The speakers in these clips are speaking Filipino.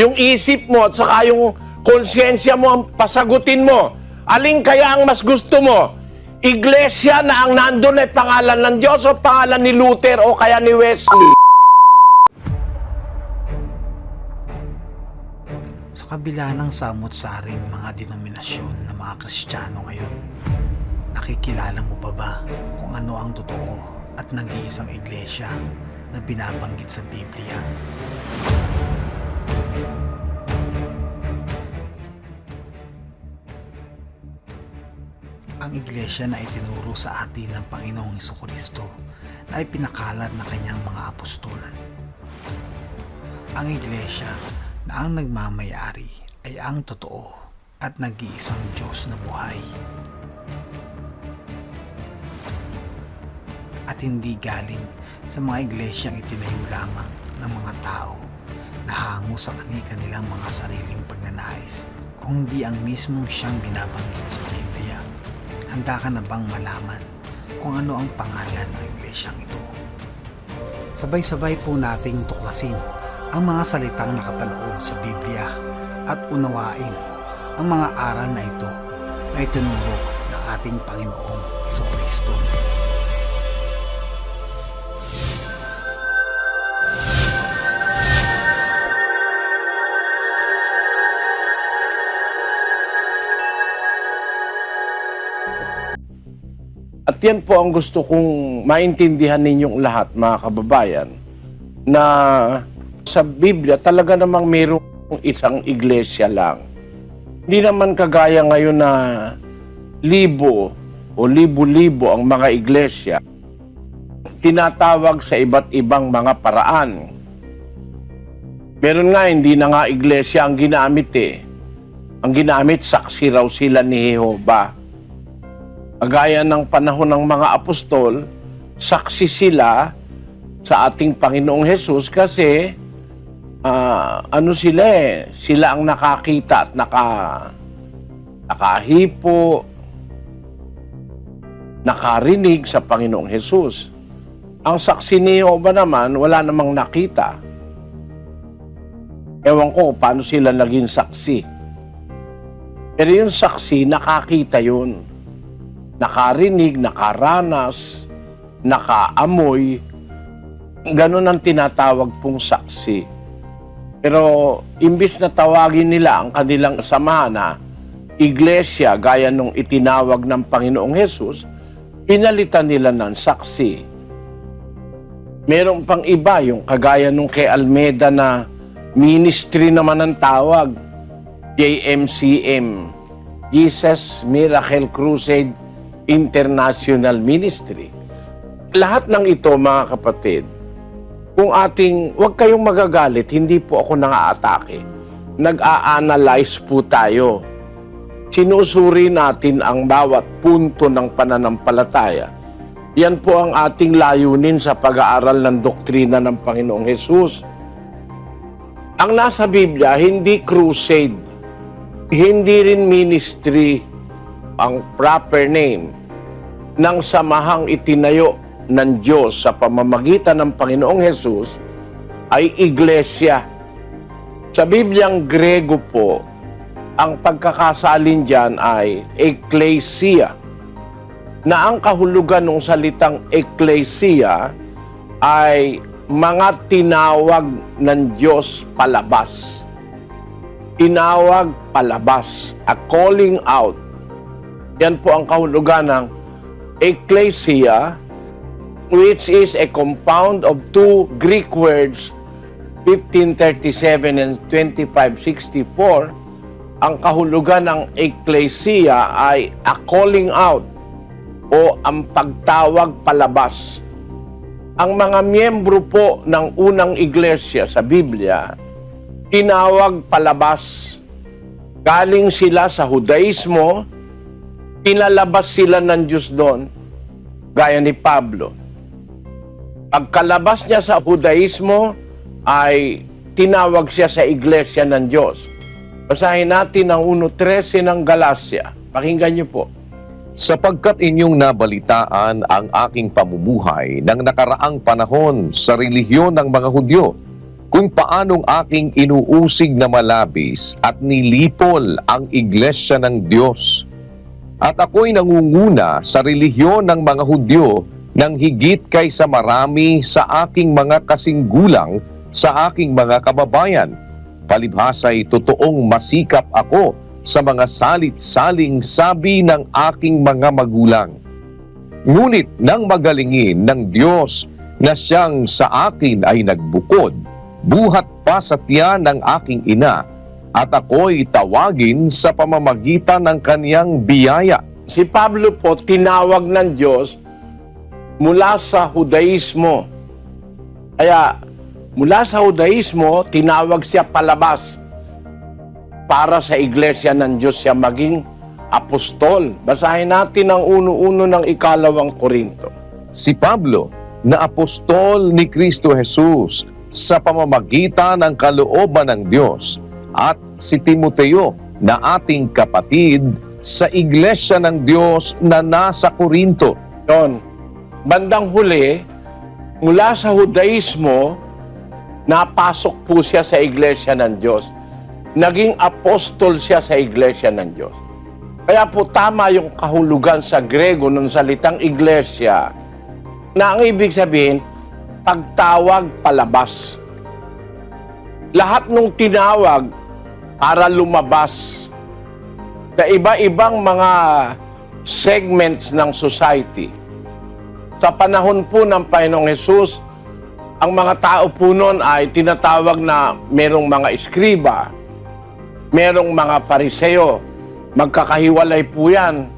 Yung isip mo at saka yung konsyensya mo ang pasagutin mo. Aling kaya ang mas gusto mo? Iglesia na ang nandun ay pangalan ng Diyos o pangalan ni Luther o kaya ni Wesley? Sa kabila ng samot-saring mga denominasyon ng mga Kristiyano ngayon, nakikilala mo pa ba kung ano ang totoo at nag-iisang iglesia na binabanggit sa Biblia? Ang iglesia na itinuro sa atin ng Panginoong Kristo na ipinakalat ng kanyang mga apostol ang iglesia na ang nagmamayari ay ang totoo at nag-iisang Diyos na buhay. At hindi galing sa mga iglesyang itinayo lamang ng mga tao na hango sa kanilang mga sariling pagnanais, kung hindi ang mismong siyang binabanggit sa Biblia. Handa ka na bang malaman kung ano ang pangalan ng iglesyang ito? Sabay-sabay po nating tuklasin ang mga salitang nakapaloob sa Biblia at unawain ang mga aral na ito na itinuro ng ating Panginoong Kristo. At yan po ang gusto kong maintindihan ninyong lahat, mga kababayan, na sa Biblia talaga namang mayroong isang iglesia lang. Hindi naman kagaya ngayon na libo o libo-libo ang mga iglesia tinatawag sa iba't ibang mga paraan. Meron nga, hindi na nga iglesia ang ginamit eh. Ang ginamit, saksi raw sila ni Jehovah. Agaya ng panahon ng mga apostol, saksi sila sa ating Panginoong Hesus kasi ah, ano sila eh, sila ang nakakita at naka, nakahipo, nakarinig sa Panginoong Hesus. Ang saksi ni Jehovah naman, wala namang nakita. Ewan ko paano sila naging saksi. Pero yung saksi, nakakita yun nakarinig, nakaranas, nakaamoy. Ganon ang tinatawag pong saksi. Pero imbis na tawagin nila ang kanilang samahan na iglesia gaya nung itinawag ng Panginoong Hesus, pinalitan nila ng saksi. Meron pang iba, yung kagaya nung kay Almeda na ministry naman ang tawag, JMCM, Jesus Miracle Crusade International Ministry. Lahat ng ito, mga kapatid, kung ating, huwag kayong magagalit, hindi po ako nang-aatake. Nag-a-analyze po tayo. Sinusuri natin ang bawat punto ng pananampalataya. Yan po ang ating layunin sa pag-aaral ng doktrina ng Panginoong Hesus. Ang nasa Biblia, hindi crusade, hindi rin ministry ang proper name ng samahang itinayo ng Diyos sa pamamagitan ng Panginoong Hesus ay iglesia. Sa Bibliang Grego po, ang pagkakasalin dyan ay ecclesia na ang kahulugan ng salitang ecclesia ay mga tinawag ng Diyos palabas. Tinawag palabas, a calling out. Yan po ang kahulugan ng ecclesia, which is a compound of two Greek words, 1537 and 2564. Ang kahulugan ng ecclesia ay a calling out o ang pagtawag palabas. Ang mga miyembro po ng unang iglesia sa Biblia, tinawag palabas. Galing sila sa Hudaismo, pinalabas sila ng Diyos doon, gaya ni Pablo. Pagkalabas niya sa Hudaismo, ay tinawag siya sa iglesia ng Diyos. Basahin natin ang 1.13 ng Galacia. Pakinggan niyo po. sapagkat inyong nabalitaan ang aking pamumuhay ng nakaraang panahon sa relihiyon ng mga Hudyo kung paanong aking inuusig na malabis at nilipol ang iglesia ng Diyos. At ako'y nangunguna sa relihiyon ng mga Hudyo ng higit kaysa marami sa aking mga kasinggulang sa aking mga kababayan. Palibhasa'y totoong masikap ako sa mga salit-saling sabi ng aking mga magulang. Ngunit nang magalingin ng Diyos na siyang sa akin ay nagbukod, buhat pa sa tiyan ng aking ina, at ako'y tawagin sa pamamagitan ng kaniyang biyaya. Si Pablo po tinawag ng Diyos mula sa Hudaismo. Kaya mula sa Hudaismo, tinawag siya palabas para sa iglesia ng Diyos siya maging apostol. Basahin natin ang uno-uno ng ikalawang Korinto. Si Pablo, na apostol ni Kristo Jesus sa pamamagitan ng kalooban ng Diyos, at si Timoteo, na ating kapatid sa iglesia ng Diyos na nasa Korinto. Yon. Bandang huli, mula sa Hudaismo, napasok po siya sa iglesia ng Diyos. Naging apostol siya sa iglesia ng Diyos. Kaya po tama yung kahulugan sa Grego ng salitang iglesia na ang ibig sabihin, pagtawag palabas. Lahat nung tinawag para lumabas sa iba-ibang mga segments ng society. Sa panahon po ng Panginoong Jesus, ang mga tao po noon ay tinatawag na merong mga eskriba, merong mga pariseo. Magkakahiwalay po yan.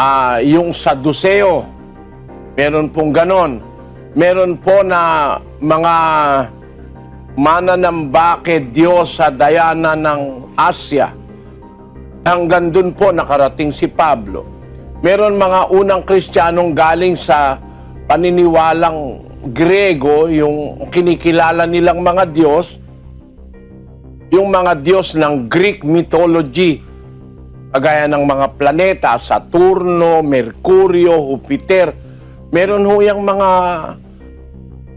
Ah, yung Saduseo, meron pong ganon. Meron po na mga mananambake Diyos sa Diana ng Asya. Hanggang dun po nakarating si Pablo. Meron mga unang Kristiyanong galing sa paniniwalang Grego, yung kinikilala nilang mga Diyos, yung mga Diyos ng Greek mythology, kagaya ng mga planeta, Saturno, Mercurio, Jupiter. Meron ho yung mga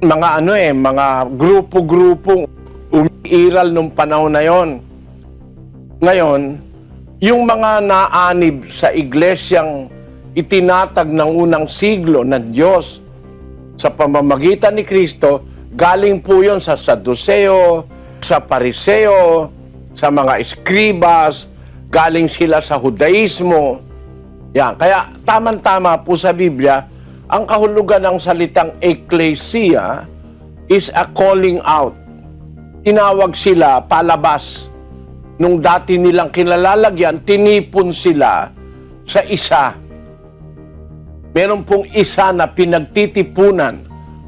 mga ano eh, mga grupo-grupong umiiral nung panahon na yon. Ngayon, yung mga naanib sa iglesyang itinatag ng unang siglo ng Diyos sa pamamagitan ni Kristo, galing po yon sa Saduseo, sa Pariseo, sa mga eskribas, galing sila sa Hudaismo. Yan. Kaya tamang-tama po sa Biblia, ang kahulugan ng salitang ecclesia is a calling out. Tinawag sila palabas. Nung dati nilang kinalalagyan, tinipon sila sa isa. Meron pong isa na pinagtitipunan.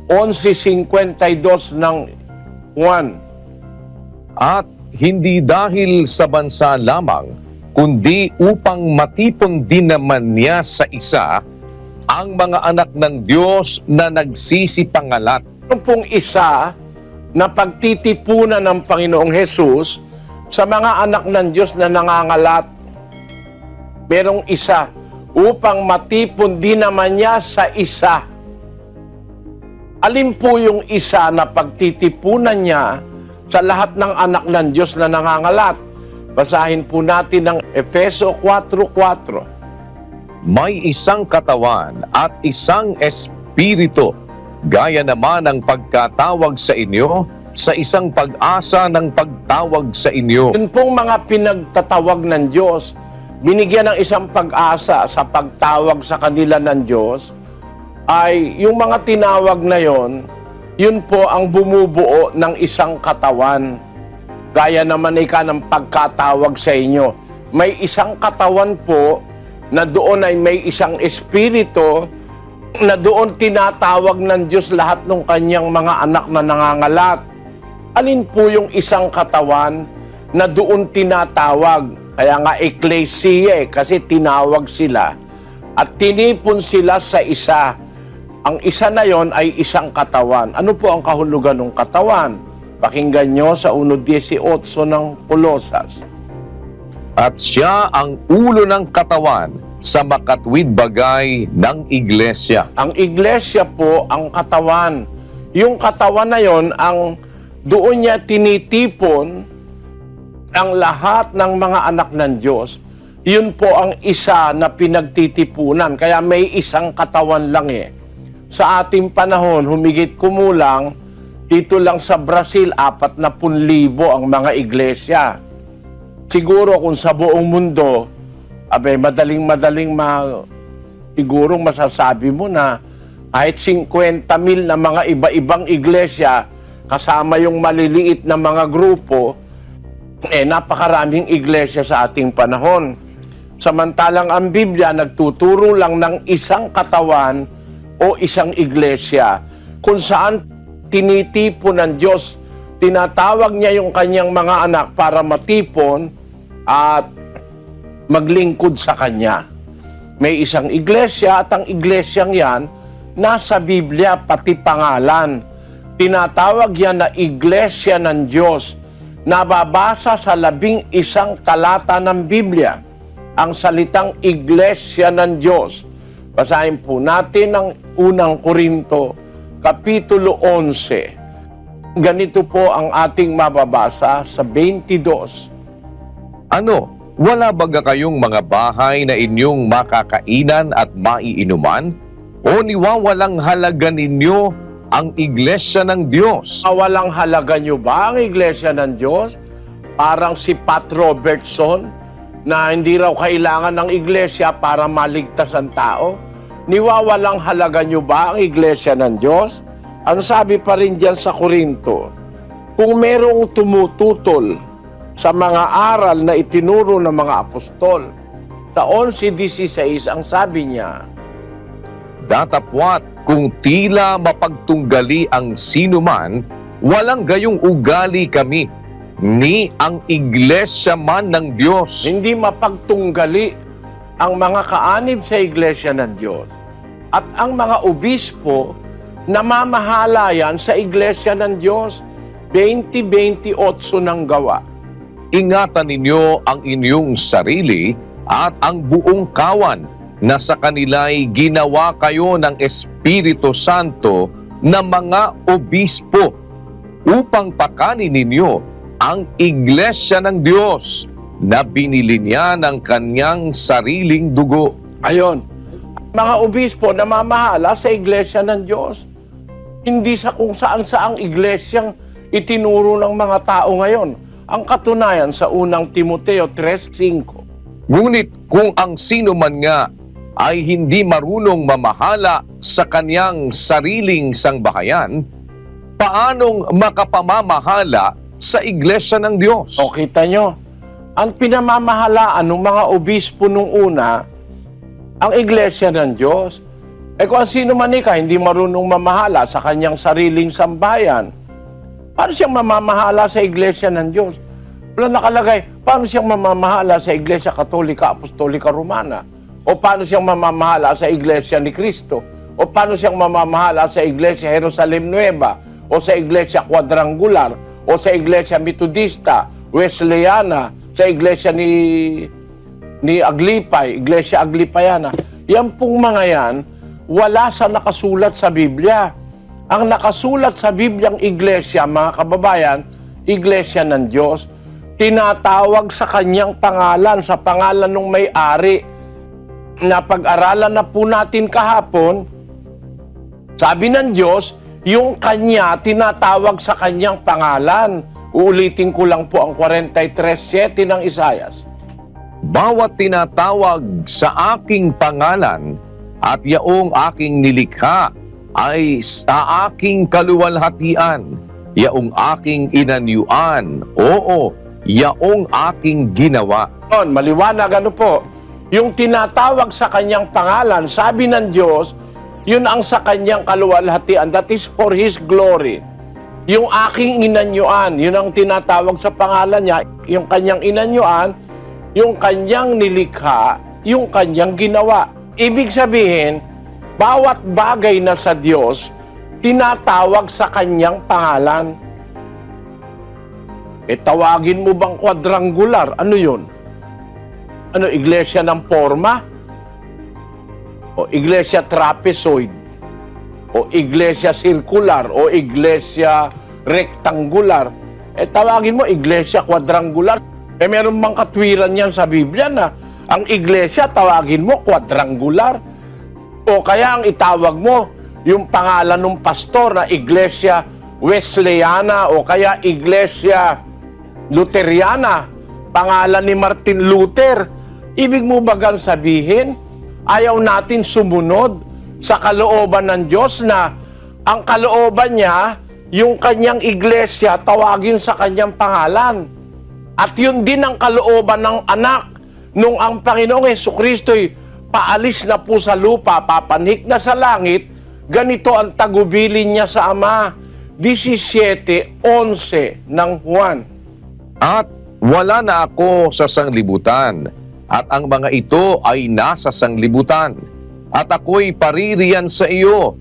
11.52 ng 1. At hindi dahil sa bansa lamang, kundi upang matipon din naman niya sa isa ang mga anak ng Diyos na nagsisipangalat. Meron pong isa na pagtitipunan ng Panginoong Hesus sa mga anak ng Diyos na nangangalat. Merong isa upang matipon din naman niya sa isa. Alin po yung isa na pagtitipunan niya sa lahat ng anak ng Diyos na nangangalat? Basahin po natin ang Efeso 4.4. May isang katawan at isang espiritu, gaya naman ang pagkatawag sa inyo sa isang pag-asa ng pagtawag sa inyo. Yun pong mga pinagtatawag ng Diyos, binigyan ng isang pag-asa sa pagtawag sa kanila ng Diyos, ay yung mga tinawag na yon, yun po ang bumubuo ng isang katawan. Gaya naman ika ng pagkatawag sa inyo. May isang katawan po na doon ay may isang espiritu na doon tinatawag ng Diyos lahat ng kanyang mga anak na nangangalat. Alin po yung isang katawan na doon tinatawag? Kaya nga ecclesia eh, kasi tinawag sila at tinipon sila sa isa. Ang isa na yon ay isang katawan. Ano po ang kahulugan ng katawan? Pakinggan nyo sa 1.18 ng Colosas. At siya ang ulo ng katawan sa makatwid bagay ng iglesia. Ang iglesia po ang katawan. Yung katawan na yon ang doon niya tinitipon ang lahat ng mga anak ng Diyos. Yun po ang isa na pinagtitipunan. Kaya may isang katawan lang eh. Sa ating panahon, humigit kumulang, dito lang sa Brazil, apat na libo ang mga iglesia. Siguro kung sa buong mundo, abay, madaling-madaling ma, sigurong masasabi mo na kahit 50 mil na mga iba-ibang iglesia, kasama yung maliliit na mga grupo, eh, napakaraming iglesia sa ating panahon. Samantalang ang Biblia nagtuturo lang ng isang katawan o isang iglesia kung saan tinitipon ng Diyos, tinatawag niya yung kanyang mga anak para matipon at maglingkod sa Kanya. May isang iglesia at ang iglesyang yan, nasa Biblia pati pangalan. Tinatawag yan na iglesia ng Diyos. Nababasa sa labing isang talata ng Biblia ang salitang iglesia ng Diyos. Basahin po natin ang unang Korinto, Kapitulo 11. Ganito po ang ating mababasa sa 22. Ano, wala baga kayong mga bahay na inyong makakainan at maiinuman? O niwawalang halaga ninyo ang iglesia ng Diyos? Walang halaga nyo ba ang iglesia ng Diyos? Parang si Pat Robertson na hindi raw kailangan ng iglesia para maligtas ang tao. Niwawalang halaga nyo ba ang iglesia ng Diyos? Ang sabi pa rin dyan sa Korinto, kung merong tumututol sa mga aral na itinuro ng mga apostol, sa 11.16 ang sabi niya, Datapwat kung tila mapagtunggali ang sinuman, walang gayong ugali kami, ni ang iglesia man ng Diyos. hindi mapagtunggali ang mga kaanib sa iglesia ng Diyos at ang mga obispo namamahala yan sa iglesia ng Diyos 20-28 ng gawa. Ingatan ninyo ang inyong sarili at ang buong kawan na sa kanila'y ginawa kayo ng Espiritu Santo na mga obispo upang pakanin ninyo ang iglesia ng Diyos na binili niya ng kanyang sariling dugo. Ayon, mga obispo namamahala sa iglesia ng Diyos. Hindi sa kung saan saang iglesyang itinuro ng mga tao ngayon. Ang katunayan sa unang Timoteo 3.5. Ngunit kung ang sino man nga ay hindi marunong mamahala sa kanyang sariling sangbahayan, paanong makapamamahala sa iglesia ng Diyos? O kita nyo, ang pinamamahalaan ng mga obispo nung una, ang iglesia ng Diyos. Eh kung ang sino man ika, hindi marunong mamahala sa kanyang sariling sambayan, paano siyang mamamahala sa iglesia ng Diyos? Wala nakalagay, paano siyang mamamahala sa iglesia katolika, apostolika, romana? O paano siyang mamamahala sa iglesia ni Kristo? O paano siyang mamamahala sa iglesia Jerusalem Nueva? O sa iglesia quadrangular? O sa iglesia Metodista, Wesleyana? Sa iglesia ni ni Aglipay, Iglesia Aglipayana. Yan pong mga yan, wala sa nakasulat sa Biblia. Ang nakasulat sa Bibliang iglesia, mga kababayan, iglesia ng Diyos, tinatawag sa kanyang pangalan, sa pangalan ng may-ari. Na pag-aralan na po natin kahapon, sabi ng Diyos, yung kanya tinatawag sa kanyang pangalan. Uulitin ko lang po ang 43.7 ng Isayas. Bawat tinatawag sa aking pangalan at yaong aking nilikha ay sa aking kaluwalhatian, yaong aking inanyuan, oo, yaong aking ginawa. Yun, maliwanag ano po, yung tinatawag sa kanyang pangalan, sabi ng Diyos, yun ang sa kanyang kaluwalhatian. That is for His glory. Yung aking inanyuan, yun ang tinatawag sa pangalan niya. Yung kanyang inanyuan, yung kanyang nilikha, yung kanyang ginawa. Ibig sabihin, bawat bagay na sa Diyos, tinatawag sa kanyang pangalan. E tawagin mo bang quadrangular? Ano yun? Ano, iglesia ng forma? O iglesia trapezoid? O iglesia circular? O iglesia rectangular. Eh tawagin mo iglesia quadrangular. Eh meron bang katwiran yan sa Biblia na ang iglesia tawagin mo quadrangular. O kaya ang itawag mo yung pangalan ng pastor na iglesia Wesleyana o kaya iglesia Luteriana, pangalan ni Martin Luther. Ibig mo bagang sabihin, ayaw natin sumunod sa kalooban ng Diyos na ang kalooban niya, yung kanyang iglesia, tawagin sa kanyang pangalan. At yun din ang kalooban ng anak nung ang Panginoong Heso Kristo'y paalis na po sa lupa, papanik na sa langit, ganito ang tagubilin niya sa Ama. 17.11 ng Juan. At wala na ako sa sanglibutan, at ang mga ito ay nasa sanglibutan. At ako'y paririyan sa iyo.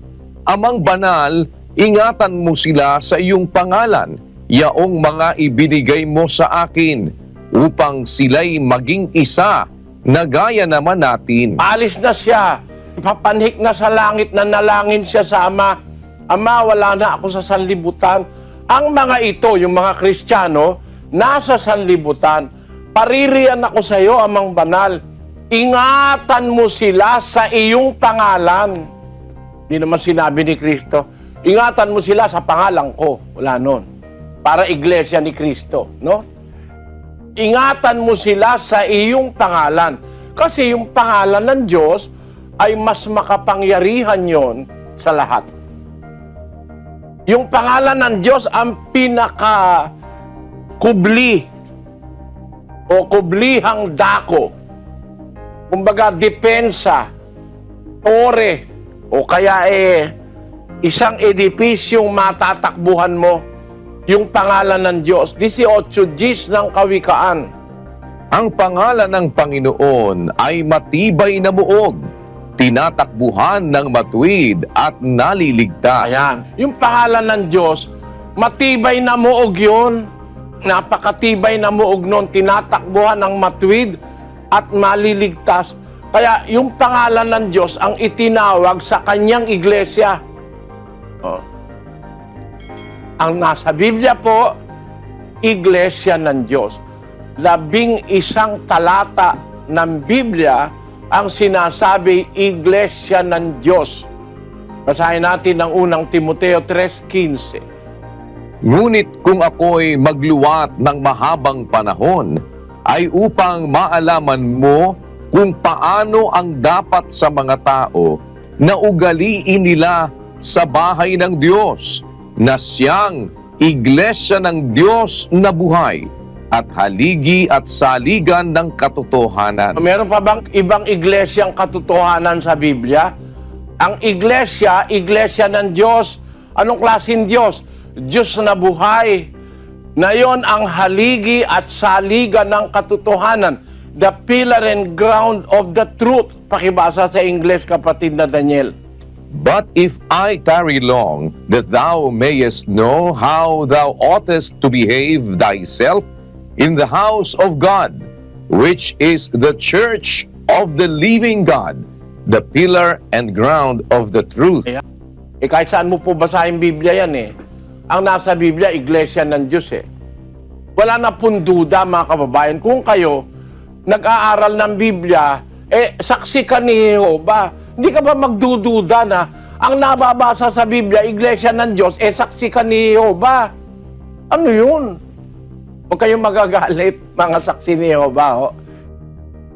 Amang banal, ingatan mo sila sa iyong pangalan, yaong mga ibinigay mo sa akin, upang sila'y maging isa, na gaya naman natin. Alis na siya. Papanhik na sa langit na nalangin siya sa Ama. Ama, wala na ako sa sanlibutan. Ang mga ito, yung mga Kristiyano, nasa sanlibutan. Paririyan ako sa iyo, Amang Banal. Ingatan mo sila sa iyong pangalan. Hindi naman sinabi ni Kristo, ingatan mo sila sa pangalan ko. Wala nun. Para iglesia ni Kristo, no? Ingatan mo sila sa iyong pangalan. Kasi yung pangalan ng Diyos ay mas makapangyarihan yon sa lahat. Yung pangalan ng Diyos ang pinaka kubli o kublihang dako. Kumbaga, depensa, ore, o kaya eh, isang edipisyong matatakbuhan mo yung pangalan ng Diyos. 18 Gs ng kawikaan. Ang pangalan ng Panginoon ay matibay na muog, tinatakbuhan ng matuwid at naliligtas. Ayan. Yung pangalan ng Diyos, matibay na muog yun. Napakatibay na muog nun. Tinatakbuhan ng matuwid at maliligtas. Kaya yung pangalan ng Diyos ang itinawag sa kanyang iglesia. Oh. Ang nasa Biblia po, iglesia ng Diyos. Labing isang talata ng Biblia ang sinasabi iglesia ng Diyos. Basahin natin ang unang Timoteo 3.15. Ngunit kung ako'y magluwat ng mahabang panahon, ay upang maalaman mo kung paano ang dapat sa mga tao na ugaliin nila sa bahay ng Diyos, na siyang iglesia ng Diyos na buhay at haligi at saligan ng katotohanan. Meron pa bang ibang iglesyang katotohanan sa Biblia? Ang iglesia, iglesia ng Diyos. Anong klaseng Diyos? Diyos na buhay. Na yon ang haligi at saligan ng katotohanan. The pillar and ground of the truth. Pakibasa sa Ingles, kapatid na Daniel. But if I tarry long, that thou mayest know how thou oughtest to behave thyself in the house of God, which is the church of the living God, the pillar and ground of the truth. Eh kahit saan mo po basahin Biblia yan eh. Ang nasa Biblia, iglesia ng Diyos eh. Wala na pong duda mga kababayan. Kung kayo nag-aaral ng Biblia, eh saksi ka ni Jehovah. Hindi ka ba magdududa na ang nababasa sa Biblia, iglesia ng Diyos, eh saksi ka ni Jehovah. Ano yun? Huwag kayong magagalit, mga saksi ni Jehovah. Ho.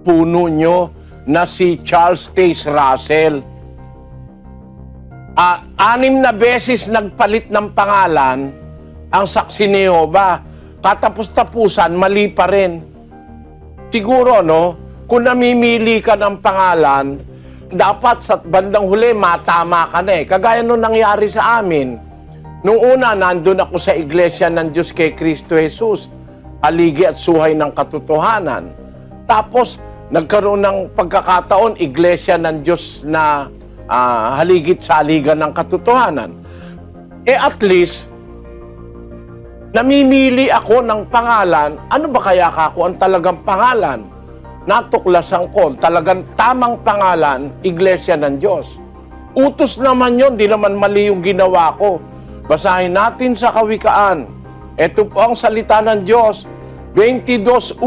Puno nyo na si Charles Taze Russell. Ah, anim na beses nagpalit ng pangalan ang saksi ni Jehovah. Katapos-tapusan, mali pa rin. Siguro, no, kung namimili ka ng pangalan, dapat sa bandang huli, matama ka na eh. Kagaya nung nangyari sa amin. Nung una, nandun ako sa iglesia ng Diyos kay Kristo Jesus. Aligi at suhay ng katotohanan. Tapos, nagkaroon ng pagkakataon, iglesia ng Diyos na ah, haligit sa aligan ng katotohanan. Eh at least, namimili ako ng pangalan, ano ba kaya kako ang talagang pangalan? Natuklasan ko, talagang tamang pangalan, Iglesia ng Diyos. Utos naman yon, di naman mali yung ginawa ko. Basahin natin sa Kawikaan. Ito po ang salita ng Diyos, 22.1.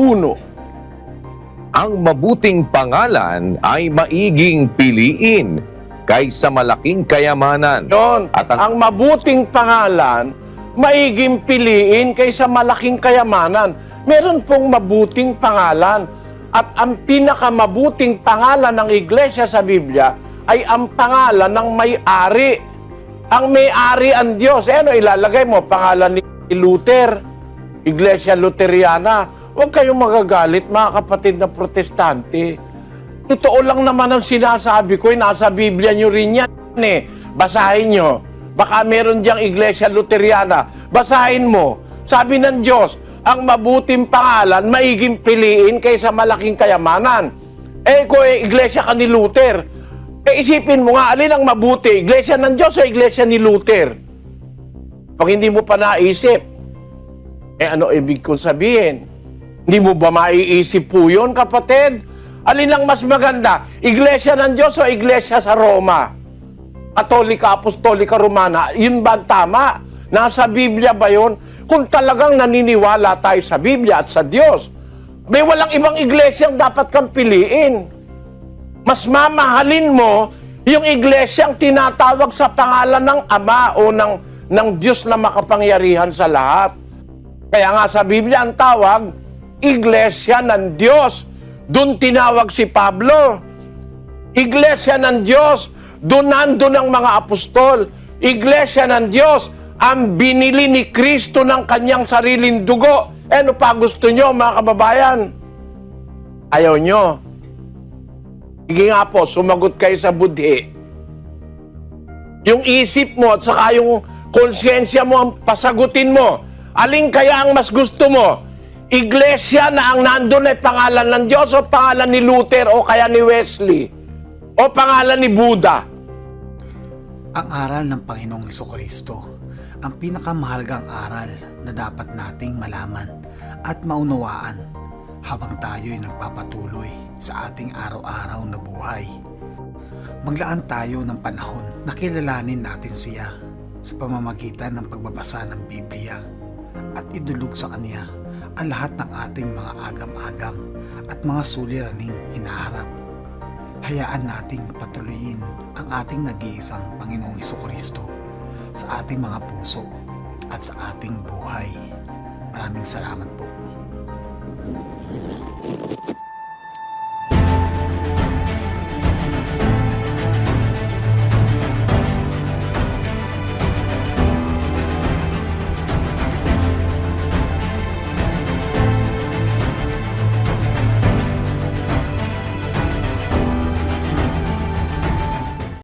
Ang mabuting pangalan ay maiging piliin kaysa malaking kayamanan. Yon, At ang- ang mabuting pangalan, maiging piliin kaysa malaking kayamanan. Meron pong mabuting pangalan. At ang pinakamabuting pangalan ng iglesia sa Biblia ay ang pangalan ng may-ari. Ang may-ari ang Diyos. Eh, ano ilalagay mo? Pangalan ni Luther, Iglesia Luteriana. Huwag kayong magagalit, mga kapatid na protestante. Totoo lang naman ang sinasabi ko, eh, nasa Biblia nyo rin yan eh. Basahin nyo. Baka meron diyang Iglesia Luteriana. Basahin mo. Sabi ng Diyos, ang mabuting pangalan, maiging piliin kaysa malaking kayamanan. Eh, kung eh, Iglesia ka ni Luther, eh isipin mo nga, alin ang mabuti? Iglesia ng Diyos o Iglesia ni Luther? Pag hindi mo pa naisip, eh ano ibig kong sabihin? Hindi mo ba maiisip po yun, kapatid? Alin ang mas maganda? Iglesia ng Diyos o Iglesia sa Roma? Katolika, Apostolika, Romana, yun ba tama? Nasa Biblia ba yun? Kung talagang naniniwala tayo sa Biblia at sa Diyos, may walang ibang iglesyang dapat kang piliin. Mas mamahalin mo yung iglesyang tinatawag sa pangalan ng Ama o ng, ng Diyos na makapangyarihan sa lahat. Kaya nga sa Biblia ang tawag, Iglesia ng Diyos. Doon tinawag si Pablo. Iglesia ng Diyos. Doon nandun ang mga apostol. Iglesia ng Diyos. Ang binili ni Kristo ng kanyang sariling dugo. Eh, ano pa gusto nyo, mga kababayan? Ayaw nyo. Sige nga po, sumagot kayo sa budhi. Yung isip mo at saka yung konsyensya mo ang pasagutin mo. Aling kaya ang mas gusto mo? Iglesia na ang nandun ay pangalan ng Diyos o pangalan ni Luther o kaya ni Wesley? O pangalan ni Buddha? Ang aral ng Panginoong Kristo ang pinakamahalagang aral na dapat nating malaman at maunawaan habang tayo'y nagpapatuloy sa ating araw-araw na buhay. Maglaan tayo ng panahon na kilalanin natin siya sa pamamagitan ng pagbabasa ng Biblia at idulog sa Kanya ang lahat ng ating mga agam-agam at mga suliraning hinaharap hayaan nating patuloyin ang ating nag-iisang Panginoong Kristo sa ating mga puso at sa ating buhay. Maraming salamat po.